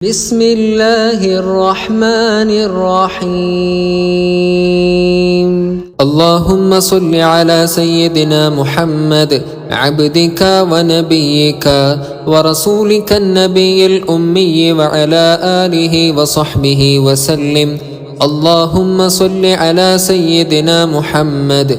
بسم الله الرحمن الرحيم اللهم صل على سيدنا محمد عبدك ونبيك ورسولك النبي الأمي وعلى آله وصحبه وسلم اللهم صل على سيدنا محمد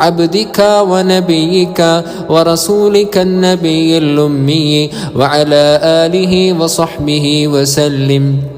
عبدك ونبيك ورسولك النبي الأمي وعلى آله وصحبه وسلم.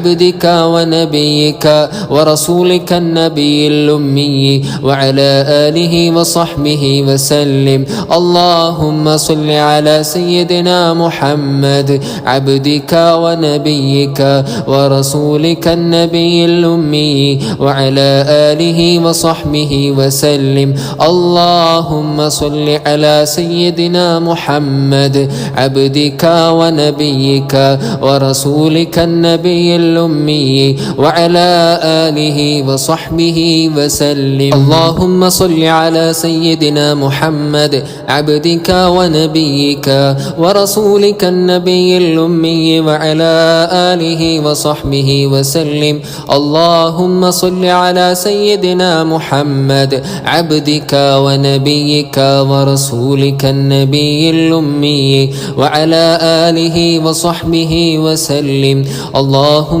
عبدك ونبيك ورسولك النبي الأمي وعلى آله وصحبه وسلم. اللهم صل على سيدنا محمد عبدك ونبيك ورسولك النبي الأمي وعلى آله وصحبه وسلم. اللهم صل على سيدنا محمد عبدك ونبيك ورسولك النبي الأمي وعلى آله وصحبه وسلم. اللهم صل على سيدنا محمد عبدك ونبيك ورسولك النبي الأمي وعلى آله وصحبه وسلم. اللهم صل على سيدنا محمد عبدك ونبيك ورسولك النبي الأمي وعلى آله وصحبه وسلم. اللهم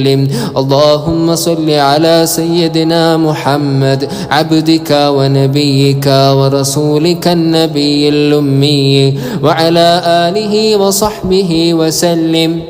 وسلم. اللهم صل على سيدنا محمد عبدك ونبيك ورسولك النبي الأمي وعلى آله وصحبه وسلم.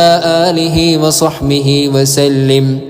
وعلى آله وصحبه وسلم.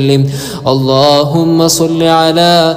وسلم. اللهم صل على